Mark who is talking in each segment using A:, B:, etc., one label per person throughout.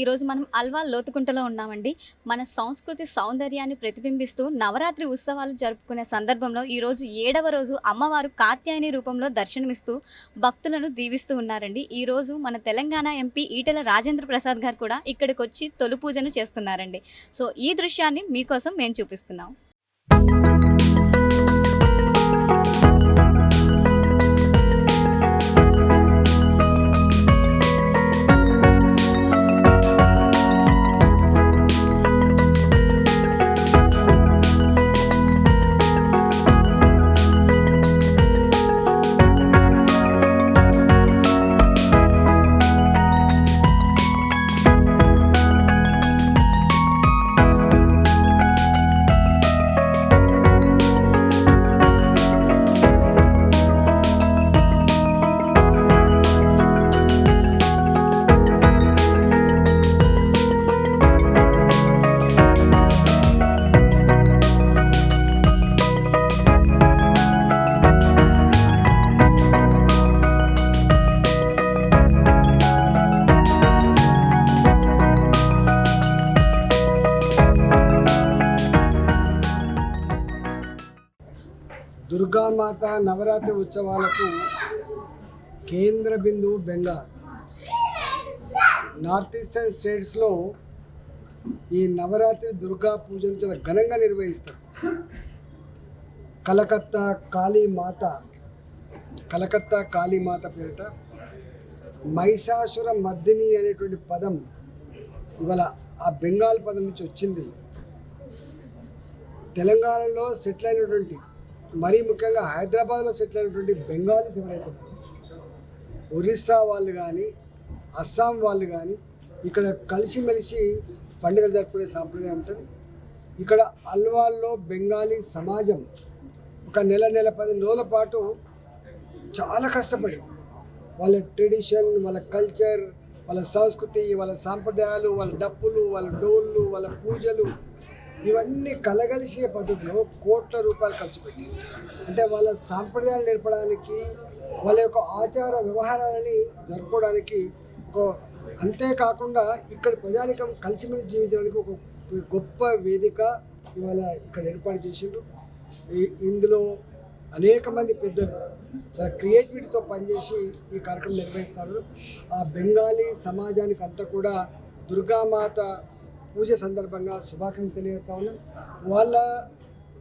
A: ఈరోజు మనం అల్వా లోతుకుంటలో ఉన్నామండి. మన సంస్కృతి సౌందర్యాన్ని ప్రతిబింబిస్తూ నవరాత్రి ఉత్సవాలు జరుపుకునే సందర్భంలో ఈరోజు ఏడవ రోజు అమ్మవారు కాత్యాయని రూపంలో దర్శనమిస్తూ భక్తులను దీవిస్తూ ఉన్నారండి. ఈరోజు మన తెలంగాణ ఎంపీ ఈటెల రాజేంద్ర ప్రసాద్ గారు కూడా ఇక్కడికి వచ్చి తొలి పూజను చేస్తున్నారండి. సో ఈ దృశ్యాన్ని మీకోసం మేము చూపిస్తున్నాం.
B: నవరాత్రి ఉత్సవాలకు కేంద్ర బిందువు బెంగాల్. నార్త్ ఈస్టర్న్ స్టేట్స్లో ఈ నవరాత్రి దుర్గా పూజను చాలా ఘనంగా నిర్వహిస్తారు. కలకత్తా కాళీమాత కలకత్తా కాళీమాత పేరిట మహిషాసుర మర్దిని అనేటువంటి పదం ఇవాళ ఆ బెంగాల్ పదం నుంచి వచ్చింది. తెలంగాణలో సెటిల్ అయినటువంటి మరీ ముఖ్యంగా హైదరాబాద్లో సెటిల్ అయినటువంటి బెంగాలీస్ ఎవరైతే ఉన్నారో, ఒరిస్సా వాళ్ళు కానీ అస్సాం వాళ్ళు కానీ ఇక్కడ కలిసిమెలిసి పండుగ జరుపుకునే సాంప్రదాయం ఉంటుంది. ఇక్కడ అల్వాల్లో బెంగాలీ సమాజం ఒక నెల నెల పదిహేను రోజుల పాటు చాలా కష్టపడి వాళ్ళ ట్రెడిషన్ వాళ్ళ కల్చర్ వాళ్ళ సంస్కృతి వాళ్ళ సాంప్రదాయాలు వాళ్ళ డప్పులు వాళ్ళ డోళ్ళు వాళ్ళ పూజలు ఇవన్నీ కలగలిసే పద్ధతిలో కోట్ల రూపాయలు ఖర్చు పెట్టింది అంటే వాళ్ళ సాంప్రదాయాలు నేర్పడానికి వాళ్ళ యొక్క ఆచార వ్యవహారాలని జరుపుకోవడానికి ఒక అంతేకాకుండా ఇక్కడ ప్రజానికం కలిసిమెలిసి జీవించడానికి ఒక గొప్ప వేదిక ఇవాళ ఇక్కడ ఏర్పాటు చేసిండ్రు. ఇందులో అనేక మంది పెద్దలు చాలా క్రియేటివిటీతో పనిచేసి ఈ కార్యక్రమం నిర్వహిస్తారు. ఆ బెంగాలీ సమాజానికి అంతా కూడా దుర్గామాత పూజ సందర్భంగా శుభాకాంక్షలు తెలియజేస్తా ఉన్నాం. వాళ్ళ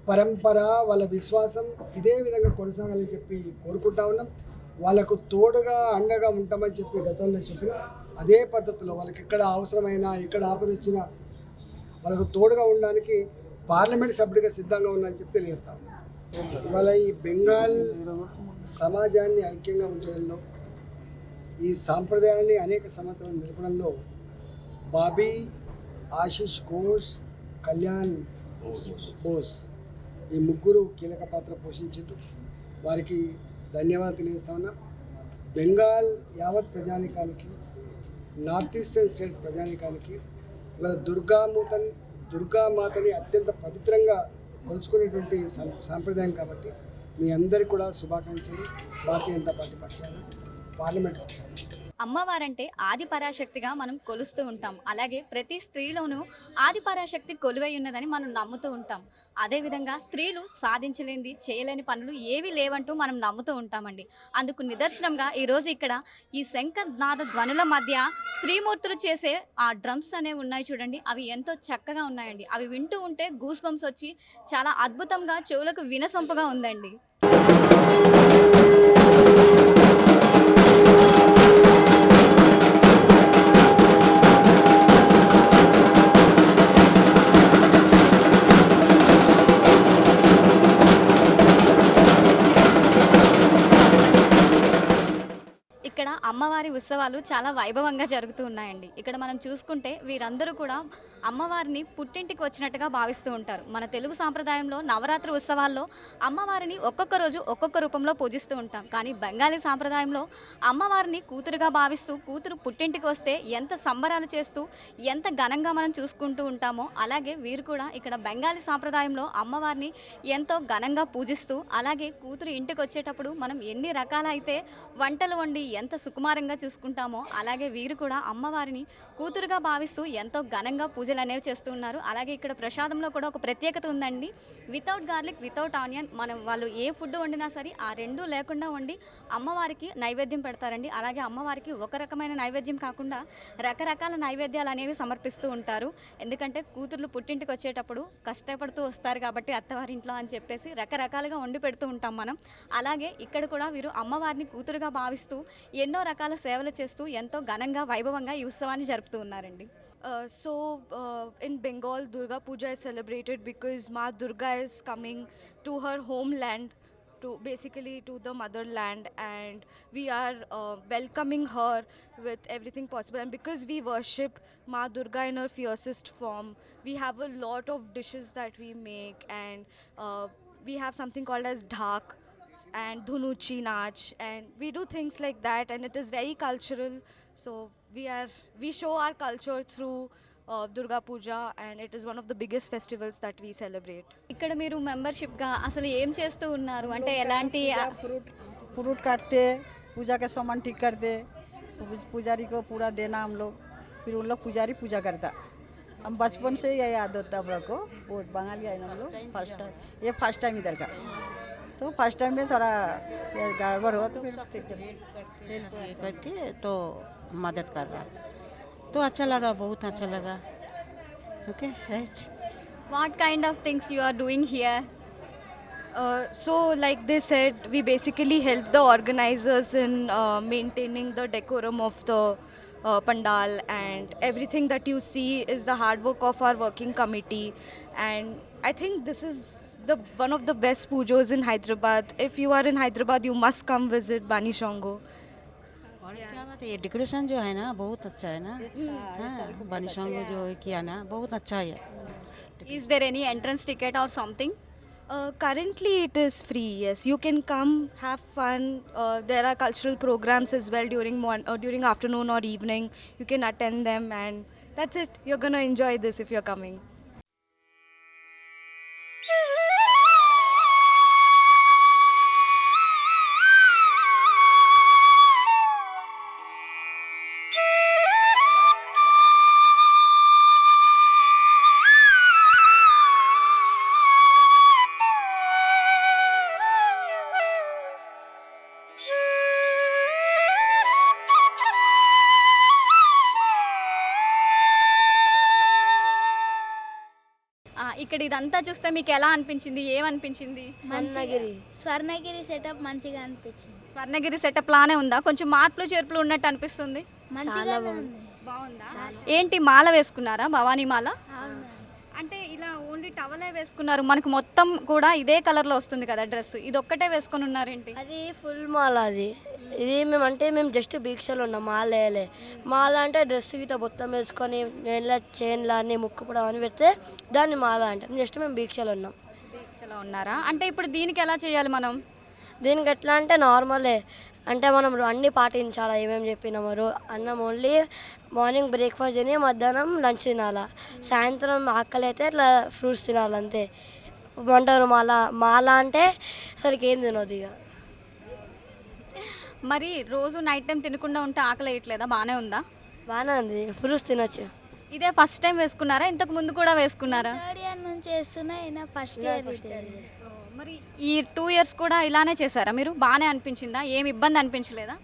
B: పరంపర వాళ్ళ విశ్వాసం ఇదే విధంగా కొనసాగాలని చెప్పి కోరుకుంటా ఉన్నాం. వాళ్ళకు తోడుగా అండగా ఉంటామని చెప్పి గతంలో చెప్పిన. అదే పద్ధతిలో వాళ్ళకి ఎక్కడ అవసరమైన ఎక్కడ ఆపద వచ్చినా వాళ్ళకు తోడుగా ఉండడానికి పార్లమెంట్ సభ్యుడిగా సిద్ధంగా ఉందని చెప్పి తెలియజేస్తా ఉన్నాం. ఇవాళ ఈ బెంగాల్ సమాజాన్ని ఐక్యంగా ఉంచడంలో ఈ సాంప్రదాయాన్ని అనేక సంవత్సరాలు నిలపడంలో బాబీ ఆశిష్ ఘోష్ కళ్యాణ్ బోస్ ఈ ముగ్గురు కీలక పాత్ర పోషించారు వారికి ధన్యవాదాలు తెలియజేస్తా ఉన్నా. బెంగాల్ యావత్ ప్రజానికానికి నార్త్ ఈస్టర్న్ స్టేట్స్ ప్రజానికానికి ఇవాళ దుర్గామూతన్ దుర్గామాతని అత్యంత పవిత్రంగా కొలుచుకునేటువంటి సాంప్రదాయం కాబట్టి మీ అందరికీ కూడా శుభాకాంక్షలు. భారతీయ జనతా పార్టీ పక్షాన పార్లమెంట్ పక్షాన.
A: అమ్మవారంటే ఆది పరాశక్తిగా మనం కొలుస్తూ ఉంటాం. అలాగే ప్రతి స్త్రీలోనూ ఆది పరాశక్తి కొలువై ఉన్నదని మనం నమ్ముతూ ఉంటాం. అదేవిధంగా స్త్రీలు సాధించలేనిది చేయలేని పనులు ఏవి లేవంటూ మనం నమ్ముతూ ఉంటామండి. అందుకు నిదర్శనంగా ఈరోజు ఇక్కడ ఈ శంఖనాద ధ్వనుల మధ్య స్త్రీమూర్తులు చేసే ఆ డ్రమ్స్ అనేవి ఉన్నాయి చూడండి. అవి ఎంతో చక్కగా ఉన్నాయండి. అవి వింటూ ఉంటే గూస్ బంప్స్ వచ్చి చాలా అద్భుతంగా చెవులకు వినసొంపుగా ఉందండి. ఉత్సవాలు చాలా వైభవంగా జరుగుతూ ఉన్నాయండి. ఇక్కడ మనం చూసుకుంటే వీరందరూ కూడా అమ్మవారిని పుట్టింటికి వచ్చినట్టుగా భావిస్తూ ఉంటారు. మన తెలుగు సాంప్రదాయంలో నవరాత్రి ఉత్సవాల్లో అమ్మవారిని ఒక్కొక్క రోజు ఒక్కొక్క రూపంలో పూజిస్తూ ఉంటాం. కానీ బెంగాలీ సాంప్రదాయంలో అమ్మవారిని కూతురుగా భావిస్తూ కూతురు పుట్టింటికి వస్తే ఎంత సంబరాలు చేస్తూ ఎంత ఘనంగా మనం చూసుకుంటూ ఉంటామో అలాగే వీరు కూడా ఇక్కడ బెంగాలీ సాంప్రదాయంలో అమ్మవారిని ఎంతో ఘనంగా పూజిస్తూ అలాగే కూతురు ఇంటికి వచ్చేటప్పుడు మనం ఎన్ని రకాలైతే వంటలు వండి ఎంత సుకుమారంగా చూస్తూ చూసుకుంటామో. అలాగే వీరు కూడా అమ్మవారిని కూతురుగా భావిస్తూ ఎంతో ఘనంగా పూజలు అనేవి చేస్తూ ఉన్నారు. అలాగే ఇక్కడ ప్రసాదంలో కూడా ఒక ప్రత్యేకత ఉందండి. వితౌట్ గార్లిక్ వితౌట్ ఆనియన్ మనం వాళ్ళు ఏ ఫుడ్ వండినా సరే ఆ రెండు లేకుండా వండి అమ్మవారికి నైవేద్యం పెడతారండి. అలాగే అమ్మవారికి ఒక రకమైన నైవేద్యం కాకుండా రకరకాల నైవేద్యాలు అనేవి సమర్పిస్తూ ఉంటారు. ఎందుకంటే కూతుర్లు పుట్టింటికి వచ్చేటప్పుడు కష్టపడుతూ వస్తారు కాబట్టి అత్తవారింట్లో అని చెప్పేసి రకరకాలుగా వండి పెడుతూ ఉంటాం మనం. అలాగే ఇక్కడ కూడా వీరు అమ్మవారిని కూతురుగా భావిస్తూ ఎన్నో రకాల సేవ సేవలు చేస్తూ ఎంతో ఘనంగా వైభవంగా ఈ ఉత్సవాన్ని జరుపుతూ ఉన్నారండి.
C: So in Bengal Durga Puja is celebrated because Ma Durga is coming to her homeland to basically to the motherland and we're welcoming her with everything possible and because we worship Ma Durga in our fiercest form we have a lot of dishes that we make and we have something called as Dhak and dhunuchi nach and we do things like that and it is very cultural so we are we show our culture through uh, durga puja and it is one of the biggest festivals that we celebrate
A: ఇక్కడ మీరు మెంబర్షిప్గా అసలు ఏం చేస్తూ ఉన్నారు అంటే ఎలాంటి
D: fruit fruit काटते पूजा का सामान ठीक करते पूज- पुजारी को पूरा देना हम लोग फिर उन लोग पुजारी पूजा करता हम बचपन से यही आदत था हम लोग को वो बंगाली है ना हम लोग फर्स्ट टाइम ये फर्स्ट टाइम इधर का तो फ़र्स्ट टाइम में थोड़ा गड़बड़ हुआ तो
E: करके तो मदद कर रहा। तो अच्छा लगा बहुत अच्छा लगा।
A: Okay what kind of things you are doing
C: here so like they said we basically help the organisers in maintaining the decorum of the uh, pandal and everything that you see is the hard work of our working committee. And i think this is the one of the best pujos in hyderabad. If you are in hyderabad you must come visit bani shongo.
E: और क्या बात decoration जो है ना बहुत अच्छा है ना? हाँ, बनी जो किया ना बहुत अच्छा है।
A: Is there any entrance ticket और something
C: uh, currently, it is free. Yes, you can come, have fun. Uh, there are cultural programs as well during morning, uh, during afternoon or evening. You can attend them, and that's it. You're gonna enjoy this if you're coming.
A: ఇక్కడ ఇదంతా చూస్తే మీకు ఎలా అనిపించింది? ఏమనిపించింది?
F: Swarnagiri. Swarnagiri setup మంచిగా అనిపించింది.
A: Swarnagiri setup లానే ఉందా? కొంచెం మార్పులు చేర్పులు ఉన్నట్టు అనిపిస్తుంది?
F: మంచిగా ఉంది.
A: బాగుందా? ఏంటి మాల వేసుకున్నారా? భవానీ మాల? అంటే ఇలా ఓన్లీ టవలే వేసుకున్నారు. మనకు మొత్తం కూడా ఇదే కలర్లో వస్తుంది కదా డ్రెస్. ఇది ఒక్కటే వేసుకొని ఉన్నారేంటి?
G: అది ఫుల్ మాల అది. ఇది మేము అంటే మేము జస్ట్ దీక్షలో ఉన్నాం మాల వేయలే మాల అంటే డ్రెస్ గిట్ట మొత్తం వేసుకొని నేల చైన్ల అన్ని ముక్కుపడం అని పెడితే దాన్ని మాల అంటాం. జస్ట్ మేము దీక్షలో ఉన్నాం.
A: దీక్షలో ఉన్నారా? అంటే ఇప్పుడు దీనికి ఎలా చేయాలి మనం?
G: దీనికి ఎట్లా అంటే నార్మలే. అంటే మనం అన్ని పాటించాలా? ఏమేమి చెప్పినామో? రో అన్నం ఓన్లీ మార్నింగ్ బ్రేక్ఫాస్ట్ తిని మధ్యాహ్నం లంచ్ తినాలా? సాయంత్రం ఆకలి అయితే ఇట్లా ఫ్రూట్స్ తినాలి అంతే. అంటారు మాల మాల అంటే అసలుకి ఏం తినొద్దు ఇక.
A: మరి రోజు నైట్ టైం తినకుండా ఉంటే ఆకలి వేయట్లేదా? బాగానే ఉందా?
G: బాగానే ఉంది. ఫ్రూట్స్ తినొచ్చు.
A: ఇదే ఫస్ట్ టైం వేసుకున్నారా? ఇంతకు ముందు కూడా వేసుకున్నారా?
F: థర్డ్ ఇయర్ నుంచి వేస్తున్నా ఈయన ఫస్ట్ ఇయర్
A: మరి ఈ టూ ఇయర్స్ కూడా ఇలానే చేశారా మీరు? బాగానే అనిపించిందా? ఏమి ఇబ్బంది అనిపించలేదా?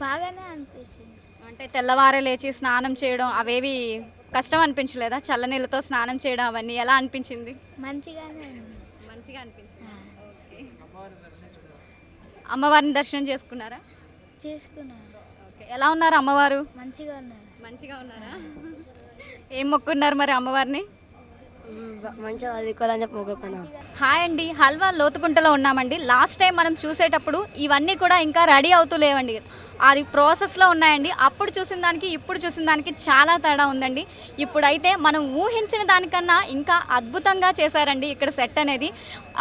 F: బాగానే అనిపించింది.
A: అంటే తెల్లవారే లేచి స్నానం చేయడం అవేవి కష్టం అనిపించలేదా? చల్లనీళ్ళతో స్నానం చేయడం అవన్నీ ఎలా అనిపించింది?
F: మంచిగానే
A: మంచిగా అనిపించింది. అమ్మవారిని దర్శనం చేసుకున్నారా?
F: చేసుకున్నాను
A: ఓకే. ఎలా ఉన్నారు అమ్మవారు?
F: మంచిగా ఉన్నారు.
A: మంచిగా ఉన్నారా? ఏం మొక్కున్నారు మరి అమ్మవారిని?
G: మంచిగా చదువుకోవాలని చెప్పి మొక్కుకున్నాం.
A: హాయ్ అండి. హల్వా లోతుకుంటలో ఉన్నామండి. లాస్ట్ టైం మనం చూసేటప్పుడు ఇవన్నీ కూడా ఇంకా రెడీ అవుతూ లేవండి. అది ప్రాసెస్లో ఉన్నాయండి. అప్పుడు చూసిన దానికి ఇప్పుడు చూసిన దానికి చాలా తేడా ఉందండి. ఇప్పుడైతే మనం ఊహించిన దానికన్నా ఇంకా అద్భుతంగా చేశారండి ఇక్కడ సెట్ అనేది.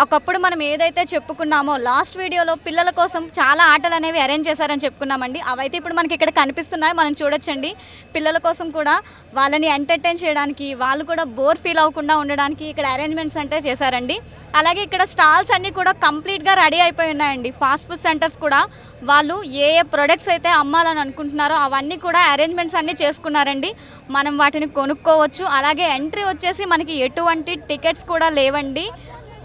A: ఒకప్పుడు మనం ఏదైతే చెప్పుకున్నామో లాస్ట్ వీడియోలో పిల్లల కోసం చాలా ఆటలు అనేవి అరేంజ్ చేశారని చెప్పుకున్నామండి. అవైతే ఇప్పుడు మనకి ఇక్కడ కనిపిస్తున్నాయి. మనం చూడొచ్చండి. పిల్లల కోసం కూడా వాళ్ళని ఎంటర్టైన్ చేయడానికి వాళ్ళు కూడా బోర్ ఫీల్ అవ్వకుండా ఉండడానికి ఇక్కడ అరేంజ్మెంట్స్ అంటే చేశారండి. అలాగే ఇక్కడ స్టాల్స్ అన్నీ కూడా కంప్లీట్గా రెడీ అయిపోయి ఉన్నాయండి. ఫాస్ట్ ఫుడ్ సెంటర్స్ కూడా వాళ్ళు ఏ ఏ ప్రొడక్ట్స్ అయితే అమ్మాలని అనుకుంటున్నారో అవన్నీ కూడా అరేంజ్మెంట్స్ అన్నీ చేసుకున్నారండి. మనం వాటిని కొనుక్కోవచ్చు. అలాగే ఎంట్రీ వచ్చేసి మనకి ఎటువంటి టికెట్స్ కూడా లేవండి.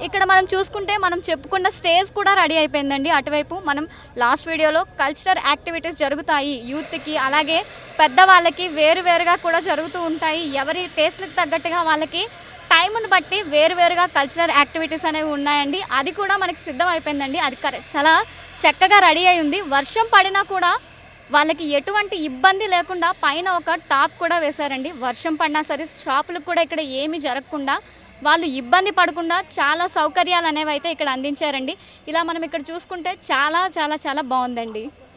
A: ఇక్కడ మనం చూసుకుంటే మనం చెప్పుకున్న స్టేజ్ కూడా రెడీ అయిపోయిందండి. అటువైపు మనం లాస్ట్ వీడియోలో కల్చరల్ యాక్టివిటీస్ జరుగుతాయి యూత్కి అలాగే పెద్దవాళ్ళకి వేరు వేరుగా కూడా జరుగుతూ ఉంటాయి. ఎవరి టేస్ట్కి తగ్గట్టుగా వాళ్ళకి టైంను బట్టి వేరువేరుగా కల్చరల్ యాక్టివిటీస్ అనేవి ఉన్నాయండి. అది కూడా మనకి సిద్ధం అయిపోయిందండి అది కరెక్ట్ చాలా చక్కగా రెడీ అయి ఉంది. వర్షం పడినా కూడా వాళ్ళకి ఎటువంటి ఇబ్బంది లేకుండా పైన ఒక టాప్ కూడా వేశారండి. వర్షం పడినా సరే షాపులకు కూడా ఇక్కడ ఏమీ జరగకుండా వాళ్ళు ఇబ్బంది పడకుండా చాలా సౌకర్యాలు అనేవి అయితే ఇక్కడ అందించారండి. ఇలా మనం ఇక్కడ చూసుకుంటే చాలా చాలా చాలా బాగుందండి.